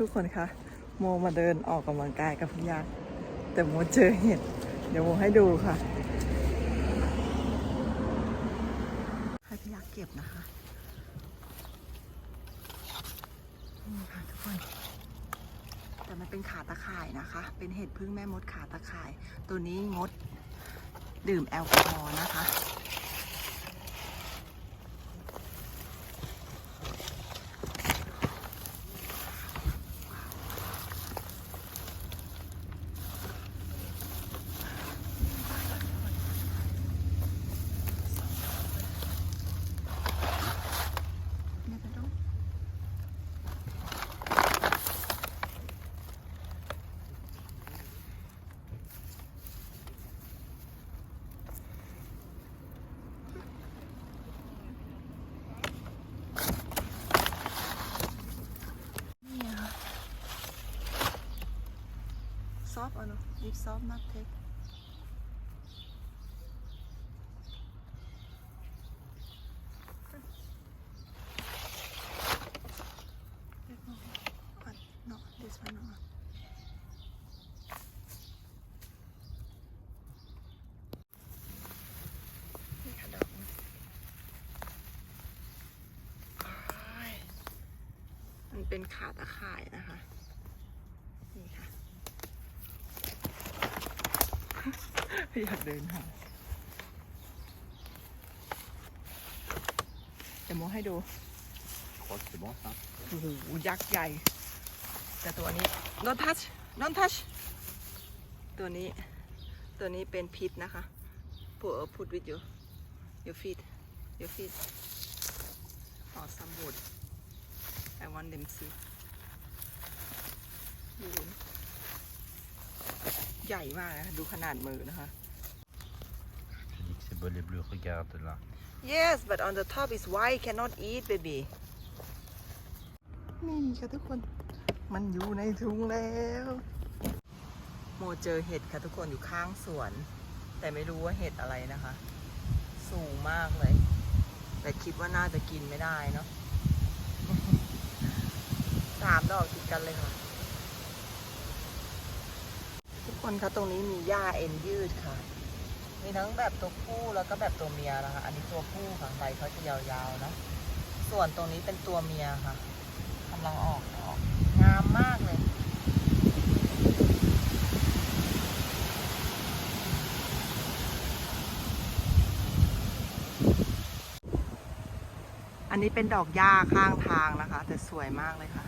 ทุกคนคะโมมาเดินออกกำลังกายกับพี่ยักษ์แต่โมเจอเห็ดเดี๋ยวโมให้ดูค่ะ ให้พี่ยักษ์เก็บนะคะนี่ค่ะทุกคน แต่มันเป็นขาตะข่ายนะคะ เป็นเห็ดพึ่งแม่มดขาตะข่าย ตัวนี้งดดื่มแอลกอฮอล์นะคะ Soft or no? If soft, not take. ก่อน no this one no นี่ค่ะดอกมันอ้ายมันเป็นขาตะข่ายนะคะ นี่ค่ะ พี่ อยากเดินหาเดี๋ยวโมให้ดู Je crois que c'est bon ça. โอ้โหยักษ์ใหญ่ แต่ตัวนี้ don't touch don't touch ตัวนี้ ตัวนี้เป็นพิษนะคะ put put with you your feet your feet or some wood I want them see ดูนะ ใหญ่มากนะคะดูขนาดมือนะคะ J'ai dit que c'est beau les bleus, regarde là. Yes but on the top is white cannot eat baby นี่ค่ะทุกคนมันอยู่ในถุงแล้ว โมเจอเห็ดค่ะทุกคนอยู่ข้างสวน แต่ไม่รู้ว่าเห็ดอะไรนะคะ สูงมากเลย แต่คิดว่าน่าจะกินไม่ได้เนาะสามดอกติดกันเลยค่ะ ทุก คนคะตรงนี้มีหญ้าเอ็นยืดค่ะ มีทั้งแบบตัวผู้แล้วก็แบบตัวเมียนะคะ อันนี้ตัวผู้ค่ะใบเขาจะยาวๆเนะส่วนตรงนี้เป็นตัวเมียค่ะกำลังออกออกงามมากเลยอันนี้เป็นดอกหญ้าข้างทางนะคะ แต่สวยมากเลยค่ะ